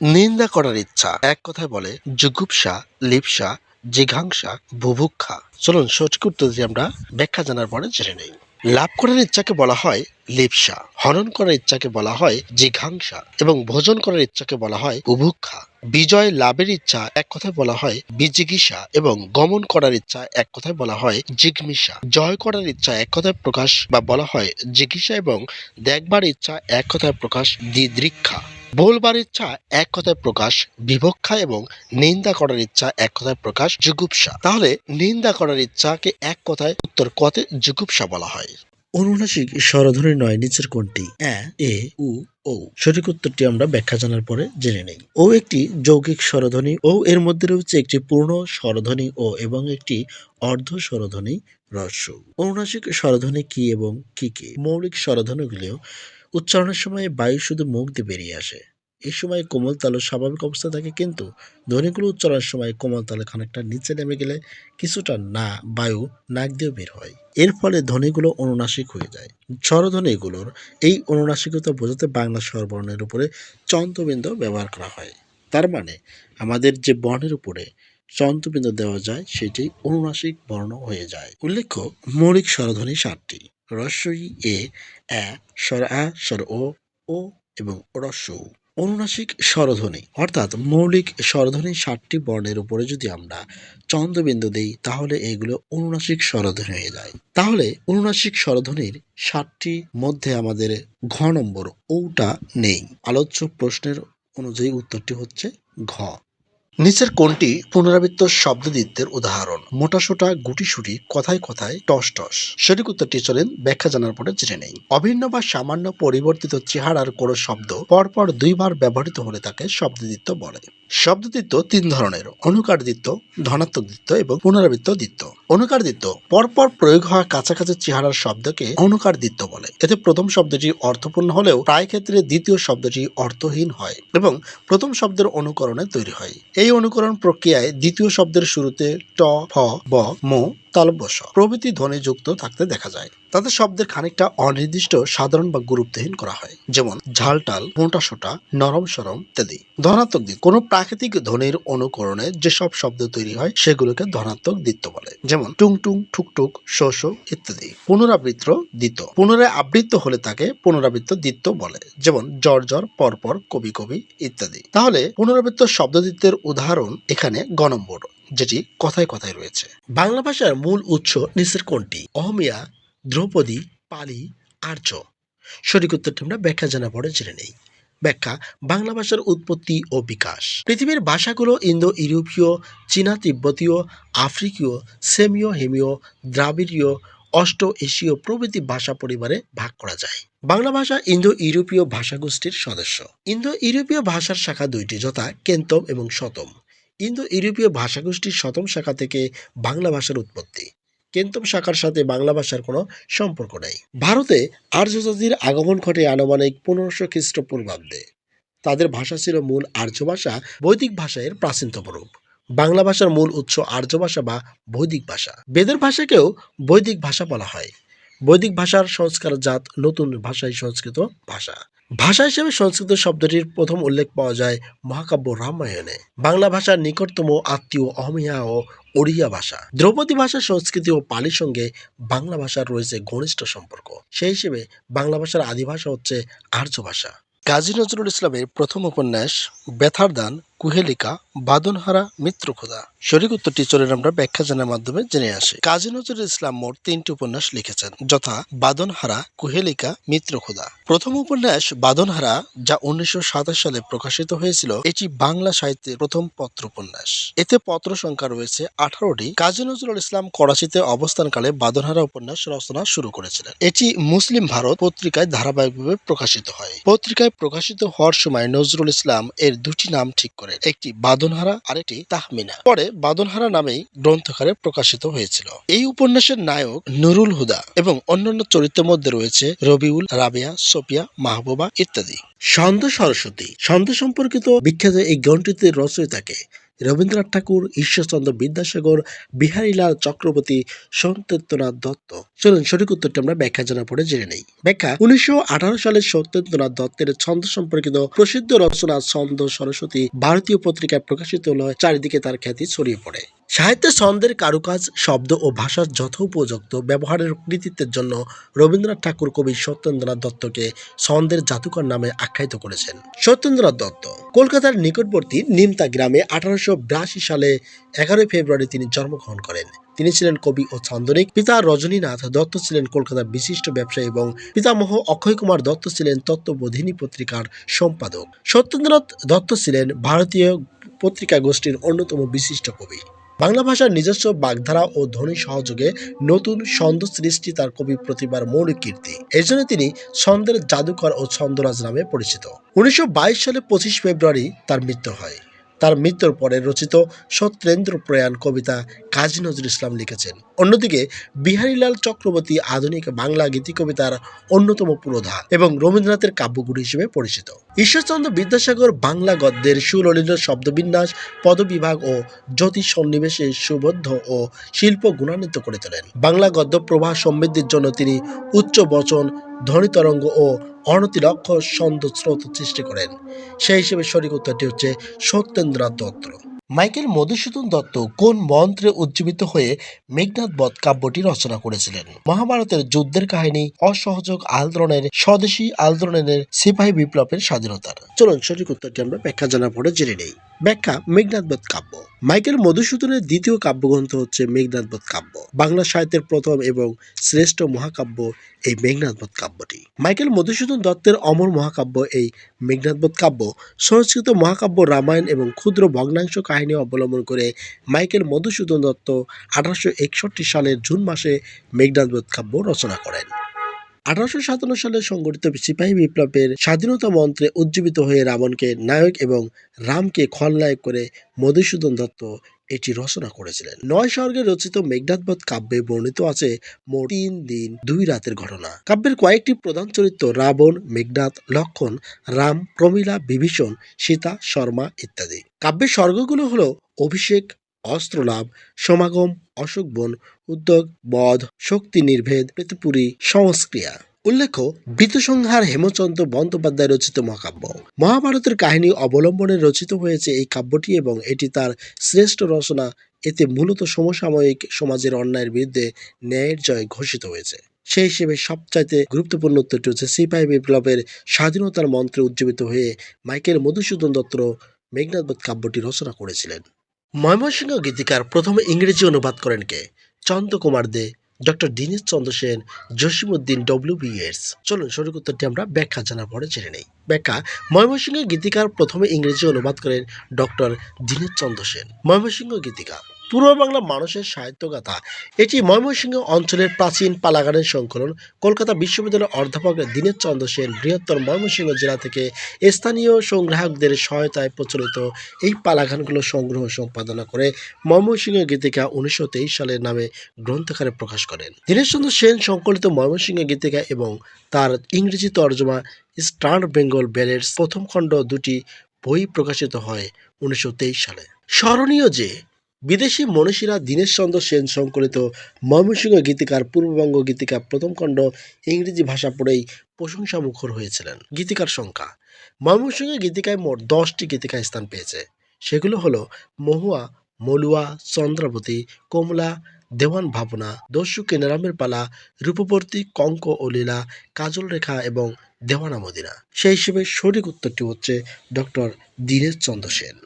নিন্দা করার ইচ্ছা। এক কথায় বলে, জুগুপসা, লিপসা, জিঘাংসা, বুভুক্ষা। চলুন সঠিক উত্তর দিয়ে আমরা ব্যাখ্যা জানার পরে জেনে নেই। লাভ করার ইচ্ছাকে বলা হয় লিপসা হরণ করার ইচ্ছাকে বলা হয় জিঘাংসা এবং ভোজন করার ইচ্ছাকে বলা হয় বুভুক্ষা। বিজয় লাভের ইচ্ছা এক কথায় বলা হয় বিজিগিসা এবং গমন করার ইচ্ছা এক কথায় বলা হয় জিগমিসা জয় করার ইচ্ছা এক কথায় প্রকাশ বা বলা হয় জিজ্ঞাসা এবং দেখবার ইচ্ছা এক কথায় প্রকাশ দিদৃক্ষা বলবার ইচ্ছা, এক কথায় প্রকাশ বিভক্ষা এবং নিন্দা করার ইচ্ছা, এক কথায় প্রকাশ, জুগুপসা। তাহলে নিন্দা করার ইচ্ছাকে এক কথায় উত্তর কতে জুগুপসা বলা হয়। অনুনাসিক স্বরধ্বনি নয়, নিচের কোনটি এ উ ও সঠিক উত্তরটি আমরা ব্যাখ্যা জানার পরে জেনে নেই। ও একটি যৌগিক স্বরধ্বনি। ও এর মধ্যে রয়েছে একটি পূর্ণ স্বরধ্বনি ও এবং একটি অর্ধ স্বরধ্বনি হ্রস্ব অনুনাসিক স্বরধ্বনি কি এবং কি কি? মৌলিক স্বরধ্বনিগুলিও উচ্চারণের সময় বায়ু শুধু মুখ দিয়ে বেরিয়ে আসে। এই সময় কোমল স্বাভাবিক অবস্থা থাকে কিন্তু ধ্বনিগুলো উচ্চারণের সময় কোমল তালু খানিকটা নিচে নেমে গেলে কিছুটা না বায়ু নাক দিয়ে বের হয়। এর ফলে ধ্বনিগুলো অনুনাসিক হয়ে যায়। স্বরধ্বনিগুলোর এই অনুনাসিকতা বোঝাতে বাংলা স্বরবর্ণের উপরে চন্দ্রবিন্দু ব্যবহার করা হয়। তার মানে আমাদের যে বর্ণের উপরে চন্দ্রবিন্দু দেওয়া যায়, সেটি অনুনাসিক বর্ণ হয়ে যায়। উল্লেখ্য, মৌলিক স্বরধ্বনি সাতটি। রস্বই, এ স্বর আ, স্বর ও ও এবং রস্য। অনুনাসিক স্বরধ্বনি, অর্থাৎ মৌলিক স্বরধ্বনি ষাটটি বর্ণের উপরে যদি আমরা চন্দ্রবিন্দু দিই, তাহলে এগুলো অনুনাসিক স্বরধ্বনি হয়ে যায়। তাহলে অনুনাসিক স্বরধ্বনির ষাটটি মধ্যে আমাদের ঘ নম্বর ওটা নেই। আলোচ্য প্রশ্নের অনুযায়ী উত্তরটি হচ্ছে ঘ। নিচের কোনটি পুনরাবৃত্ত শব্দদিত্বের উদাহরণ। মোটাসোটা, গুটিসুটি, কথায় কথায়, টস টস। সঠিক উত্তরটি চলেন ব্যাখ্যা জানার পরে জেনে নেই। অভিন্ন বা সামান্য পরিবর্তিত চেহারার কোনো শব্দ পরপর দুইবার ব্যবহৃত হলে তাকে শব্দদিত্য বলে। শব্দদিত্য তিন ধরনের অনুকার দিত্য ধনাত্মক দিত্ব এবং পুনরাবৃত্ত দিত্ব অনুকার দিত্ব পরপর প্রয়োগ হওয়া কাছাকাছি চেহারার শব্দকে অনুকার দিত্ব বলে। এতে প্রথম শব্দটি অর্থপূর্ণ হলেও প্রায় ক্ষেত্রে দ্বিতীয় শব্দটি অর্থহীন হয় এবং প্রথম শব্দের অনুকরণে তৈরি হয়। এই অনুকরণ প্রক্রিয়ায় দ্বিতীয় শব্দের শুরুতে ট, ফ, ব, ম তালব্যস প্রভৃতি ধ্বনি যুক্ত থাকতে দেখা যায়। তাদের শব্দের খানিকটা অনির্দিষ্ট, সাধারণ বা গুরুত্বহীন করা হয়। যেমন ঝালটাল মোটা সোটা নরম সরম ইত্যাদি। ধনাত্মক দিক। কোনো প্রাকৃতিক ধ্বনির অনুকরণে যেসব শব্দ তৈরি হয়, সেগুলোকে ধনাত্মক দিত্য বলে। যেমন টুং টুং ঠুকটুক শো ইত্যাদি। পুনরাবৃত্ত দিত্য পুনরায় আবৃত্ত হলে তাকে পুনরাবৃত্ত দিত্য বলে। যেমন জ্বর জ্বর, পরপর, কবি কবি ইত্যাদি। তাহলে পুনরাবৃত্ত শব্দদিত্যের উদাহরণ এখানে গ নম্বর। যেটি কথায় কথায় রয়েছে। বাংলা ভাষার মূল উৎস নিচের কোনটি? অহমিয়া, দ্রৌপদী, পালি, আর্য। সঠিক উত্তরটি আমরা ব্যাখ্যা জানা পরে জেনে নেই। ব্যাখ্যা, বাংলা ভাষার উৎপত্তি ও বিকাশ। পৃথিবীর ভাষাগুলো ইন্দো ইউরোপীয় চীনা তিব্বতীয় আফ্রিকীয়, সেমীয়, হেমীয়, দ্রাবিড়ীয় অষ্ট এশীয় প্রভৃতি ভাষা পরিবারে ভাগ করা যায়। বাংলা ভাষা ইন্দো ইউরোপীয় ভাষাগোষ্ঠীর সদস্য। ইন্দো ইউরোপীয় ভাষার শাখা দুইটি, যথা কেন্তম এবং শতম। ইন্দো ইউরোপীয় ভাষাগোষ্ঠীর শতম শাখা থেকে বাংলা ভাষার উৎপত্তি। কেন্তম শাখার সাথে বাংলা ভাষার কোনো সম্পর্ক নেই। ভারতে আর্য জাতির আগমন ঘটে আনুমানিক পনেরোশো খ্রিস্টপূর্বাব্দে। তাদের ভাষা ছিল মূল আর্য ভাষা, বৈদিক ভাষার প্রাচীনতম রূপ। বাংলা ভাষার মূল উৎস আর্য ভাষা বা বৈদিক ভাষা। বেদের ভাষাকেও বৈদিক ভাষা বলা হয়। বৈদিক ভাষার সংস্কার জাত নতুন ভাষাই সংস্কৃত ভাষা। ভাষা হিসেবে সংস্কৃত শব্দটির প্রথম উল্লেখ পাওয়া যায় মহাকাব্য রামায়ণে। বাংলা ভাষার নিকটতম আত্মীয় অহমিয়া ও ওড়িয়া ভাষা। দ্রৌপদী ভাষা সংস্কৃতি ও পালির সঙ্গে বাংলা ভাষার রয়েছে ঘনিষ্ঠ সম্পর্ক। সেই হিসেবে বাংলা ভাষার আদি ভাষা হচ্ছে আর্য ভাষা। কাজী নজরুল ইসলামের প্রথম উপন্যাস ব্যথার দান কুহেলিকা, বাদনহারা, মিত্রখোদা। সঠিক উত্তরটি চলে আমরা ব্যাখ্যা জানার মাধ্যমে জেনে আসি। কাজী নজরুল ইসলাম মোট তিনটি উপন্যাস লিখেছেন, যথা বাদনহারা, কুহেলিকা, মিত্রখোদা। প্রথম উপন্যাস বাদনহারা, যা উনিশশো সাতাশ সালে প্রকাশিত হয়েছিল, এটি বাংলা সাহিত্যের প্রথম পত্র উপন্যাস। এতে পত্র সংখ্যা রয়েছে আঠারোটি। কাজী নজরুল ইসলাম করাচিতে অবস্থানকালে বাদনহারা উপন্যাস রচনা শুরু করেছিলেন। এটি মুসলিম ভারত পত্রিকায় ধারাবাহিকভাবে প্রকাশিত হয়। পত্রিকায় প্রকাশিত হওয়ার সময় নজরুল ইসলাম এর দুটি নাম ঠিক করেন একটি বাদনহারা, আরেকটি তাহমিনা। পরে বাদনহারা নামেই গ্রন্থকারে প্রকাশিত হয়েছিল। এই উপন্যাসের নায়ক নুরুল হুদা এবং অন্যান্য চরিত্রের মধ্যে রয়েছে রবিউল, রাবিয়া সোপিয়া মাহবুবা ইত্যাদি। সন্ধ্যা সরস্বতী। সন্ধ্যা সম্পর্কিত বিখ্যাত এই গ্রন্থটির রচয়িতাকে রবীন্দ্রনাথ ঠাকুর, ঈশ্বরচন্দ্র বিদ্যাসাগর, বিহারীলাল চক্রবর্তী, সত্যেন্দ্রনাথ দত্ত। চলুন সঠিক উত্তরটি আমরা ব্যাখ্যা জানা পড়ে জেনে নেই। ব্যাখ্যা, উনিশশো আঠারো সালে সত্যেন্দ্রনাথ দত্তের ছন্দ সম্পর্কিত প্রসিদ্ধ রচনা ছন্দ সরস্বতী ভারতীয় পত্রিকায় প্রকাশিত হলে, চারিদিকে তার খ্যাতি ছড়িয়ে পড়ে। সাহিত্যে ছন্দের কারুকাজ, শব্দ ও ভাষার যথোপযুক্ত ব্যবহারের কৃতিত্বের জন্য রবীন্দ্রনাথ ঠাকুর কবি সত্যেন্দ্রনাথ দত্তকে ছন্দের জাদুকর নামে আখ্যায়িত করেছেন। সত্যেন্দ্রনাথ দত্ত, কলকাতার নিকটবর্তী নিমতা গ্রামে আঠারোশো বিরাশি সালে এগারোই ফেব্রুয়ারি তিনি জন্মগ্রহণ করেন। তিনি ছিলেন কবি ও ছন্দনিক। পিতা রজনীনাথ দত্ত ছিলেন কলকাতার বিশিষ্ট ব্যবসায়ী এবং পিতামহ অক্ষয় কুমার দত্ত ছিলেন তত্ত্ববোধিনী পত্রিকার সম্পাদক। সত্যেন্দ্রনাথ দত্ত ছিলেন ভারতীয় পত্রিকা গোষ্ঠীর অন্যতম বিশিষ্ট কবি। বাংলা ভাষার নিজস্ব বাগধারা ও ধ্বনি সহযোগে নতুন ছন্দ সৃষ্টি তার কবি প্রতিভার মৌলিক কীর্তি। এই জন্য তিনি ছন্দের জাদুকর ও ছন্দরাজ নামে পরিচিত। উনিশশো বাইশ সালে পঁচিশ ফেব্রুয়ারি তার মৃত্যু হয়। তার মৃত্যুর পরে রচিত সত্যেন্দ্র প্রয়াণ কবিতা কাজী নজরুল ইসলাম লিখেছেন। অন্যদিকে বিহারীলাল চক্রবর্তী আধুনিক বাংলা গীতি কবিতার অন্যতম পুরোধা এবং রবীন্দ্রনাথের কাব্যগুরু হিসেবে পরিচিত। ঈশ্বরচন্দ্র বিদ্যাসাগর বাংলা গদ্যের সুললিত শব্দবিন্যাস, পদবিভাগ ও জ্যোতিষ সন্নিবেশে সুবদ্ধ ও শিল্প গুণান্বিত করে তোলেন। বাংলা গদ্য প্রবাহ সমৃদ্ধির জন্য তিনি উচ্চ বচন ধ্বনিতরঙ্গ ও অনতিলক্ষ ছন্দ স্রোত সৃষ্টি করেন। সেই হিসেবে সঠিক উত্তরটি হচ্ছে সত্যেন্দ্রনাথ দত্ত। মাইকেল মধুসূদন দত্ত কোন মন্ত্রে উজ্জীবিত হয়ে মেঘনাথ বধ কাব্যটি রচনা করেছিলেন? মহাভারতের যুদ্ধের কাহিনী, অসহযোগ আন্দোলনের, স্বদেশী আন্দোলনের, সিপাহী বিপ্লবের স্বাধীনতার। চলুন সঠিক উত্তরটি আমরা ব্যাখ্যা জানার পরে জেনে নেই। ব্যাখ্যা মেঘনাথ বধ কাব্য। মাইকেল মধুসূদনের দ্বিতীয় কাব্যগ্রন্থ হচ্ছে মেঘনাথ বধ কাব্য। বাংলা সাহিত্যের প্রথম এবং শ্রেষ্ঠ মহাকাব্য এই মেঘনাথ বধ কাব্যটি। মাইকেল মধুসূদন দত্তের অমর মহাকাব্য এই মেঘনাথবোধ কাব্য সংস্কৃত মহাকাব্য রামায়ণ এবং ক্ষুদ্র ভগ্নাংশ কাহিনী অবলম্বন করে মাইকেল মধুসূদন দত্ত আঠারোশো একষট্টি সালের জুন মাসে মেঘনাথবোধ কাব্য রচনা করেন। আঠারোশো সাতান্ন সালে সংগঠিত সিপাহী বিপ্লবের স্বাধীনতা মন্ত্রে উজ্জীবিত হয়ে রাবণকে নায়ক এবং রামকে খলনায়ক করে মধুসূদন দত্ত এটি রচনা করেছিলেন। নয় স্বর্গে রচিত মেঘনাথবোধ কাব্যে বর্ণিত আছে মোট তিন দিন, দুই রাতের ঘটনা। কাব্যের কয়েকটি প্রধান চরিত্র রাবণ, মেঘনাথ, লক্ষণ, রাম, প্রমীলা, বিভীষণ, সীতা, শর্মা ইত্যাদি। কাব্যের স্বর্গগুলো হলো অভিষেক অস্ত্রলাভ, সমাগম, অশোক বন, উদ্যোগ, বধ, শক্তি নির্ভেদ প্রেতপুরী সংস্ক্রিয়া। উল্লেখ্য বৃতসংহার হেমচন্দ্র বন্দ্যোপাধ্যায় রচিত মহাকাব্য। মহাভারতের কাহিনী অবলম্বনে রচিত হয়েছে এই কাব্যটি এবং এটি তার শ্রেষ্ঠ রচনা। এতে মূলত সমসাময়িক সমাজের অন্যায়ের বিরুদ্ধে ন্যায়ের জয় ঘোষিত হয়েছে। সেই হিসেবে সবচাইতে গুরুত্বপূর্ণ উত্তরটি হচ্ছে সিপাহী বিপ্লবের স্বাধীনতার মন্ত্রে উজ্জীবিত হয়ে মাইকেল মধুসূদন দত্ত মেঘনাথবোধ কাব্যটি রচনা করেছিলেন। ময়মনসিংহ গীতিকার প্রথমে ইংরেজি অনুবাদ করেন কে? Chandrakumar De, doctor Dinesh Chandra Sen, Jasimuddin W BS চলুন সঠিক উত্তরটি আমরা ব্যাখ্যা জানার পরে জেনে নেই। ব্যাখ্যা, ময়মনসিংহ গীতিকার প্রথমে ইংরেজি অনুবাদ করেন ডক্টর দীনেশ চন্দ্র সেন। ময়মনসিংহ গীতিকা পূর্ব বাংলা মানুষের সাহিত্যগাথা। এটি ময়মনসিংহ অঞ্চলের প্রাচীন পালাগানের সংকলন। কলকাতা বিশ্ববিদ্যালয়ের অধ্যাপক দীনেশ চন্দ্র সেন বৃহত্তর ময়মনসিংহ জেলা থেকে স্থানীয় সংগ্রাহকদের সহায়তায় প্রচলিত এই পালাগানগুলো সংগ্রহ সম্পাদনা করে ময়মনসিংহ গীতিকা উনিশশো তেইশ সালের নামে গ্রন্থাকারে প্রকাশ করেন। দীনেশচন্দ্র সেন সংকলিত ময়মনসিংহ গীতিকা এবং তার ইংরেজি তর্জমা স্টার বেঙ্গল ব্যালেটস প্রথম খণ্ড দুটি বই প্রকাশিত হয় উনিশশো তেইশ সালে। স্মরণীয় যে বিদেশি মনীষীরা দীনেশচন্দ্র সেন সংকলিত ময়মনসিংহ গীতিকার, পূর্ববঙ্গ গীতিকা প্রথম খণ্ড ইংরেজি ভাষা পড়েই প্রশংসা মুখর হয়েছিলেন গীতিকার সংখ্যা। ময়মনসিংহ গীতিকায় মোট দশটি গীতিকা স্থান পেয়েছে। সেগুলো হলো মহুয়া, মলুয়া, চন্দ্রাবতী, কমলা, দেওয়ান ভাবনা, দস্যু কেনারামের পালা, রূপবর্তী, কঙ্ক ও লীলা, কাজল রেখা এবং দেওয়ানা মদিনা। সেই হিসেবে সঠিক উত্তরটি হচ্ছে ডক্টর দীনেশ চন্দ্র সেন।